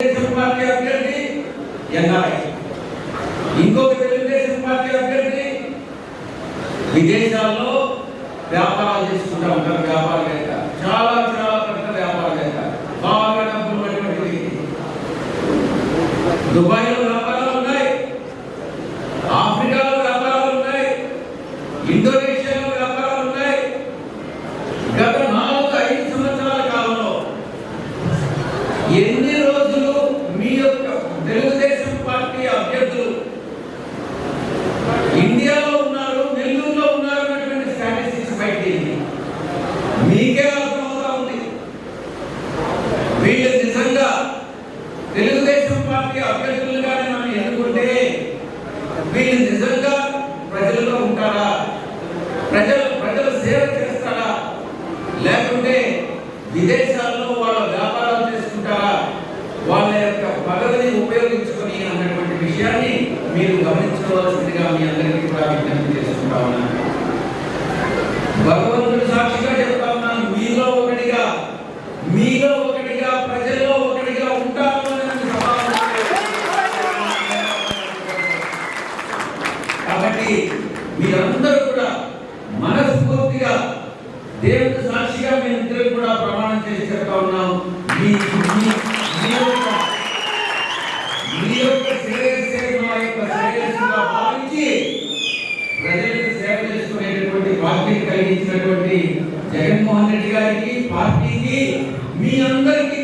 Party అభ్యర్థి NRI ఇంకొక Telugu Desam party అభ్యర్థి విదేశాల్లో వ్యాపారాలు చేసుకుంటా ఉంటారు వ్యాపారవేత్త చాలా చాలా పెద్ద వ్యాపారవేత్త బాగా డబ్బులు పడినటువంటి దుబాయ్లో వ్యాపారాలు ఉన్నాయి. ఆఫ్రికాలో వ్యాపారాలు ఉన్నాయి. ఇండోనేషియాలో వ్యాపారాలు ఉన్నాయి. గత నాలుగు ఐదు సంవత్సరాల కాలంలో ఎన్ని రోజులు మీ యొక్క తెలుగుదేశం పార్టీ అభ్యర్థులు ఇండియాలో ఉన్నారు నెల్లూరులో ఉన్నారు అన్నటువంటి స్టాటిస్టిక్స్ బయట మీకే అర్థమవుతా ఉంది. వీళ్ళు నిజంగా తెలుగుదేశం పార్టీ అభ్యర్థులుగానే మనం ఎన్నుకుంటే వీళ్ళు నిజంగా ప్రజల్లో ఉంటారా? ప్రజలు ప్రజలు సేవ చేస్తారా? లేకుంటే విదేశాల్లో వాళ్ళ వ్యాపారాలు చేసుకుంటారా వాళ్ళ యొక్క పదవిని ఉపయోగించుకొని అన్నటువంటి విషయాన్ని మీరు గమనించుకోవాల్సిందిగా మీ అందరికీ కూడా విజ్ఞప్తి చేస్తుంటా ఉన్నాను. భగవంతుడు సాక్షిగా చెప్తా ఉన్నాను మీలో ఒకటిగా మీలో ఒకటిగా ప్రజల్లో ఒకటిగా ఉంటాను కాబట్టి మీరందరూ కూడా మనస్ఫూర్తిగా దేవుడి సాక్షిగా మేమిద్దరం కూడా ప్రమాణం చేసి చెప్తా ఉన్నాం. మీ మీ మీ యొక్క మీ యొక్క శ్రేయస్సే మా యొక్క శ్రేయస్సుగా భావించి ప్రజలకు సేవ చేసుకునేటటువంటి పార్టీని కలిగించినటువంటి జగన్మోహన్ రెడ్డి గారికి పార్టీకి మీ అందరికీ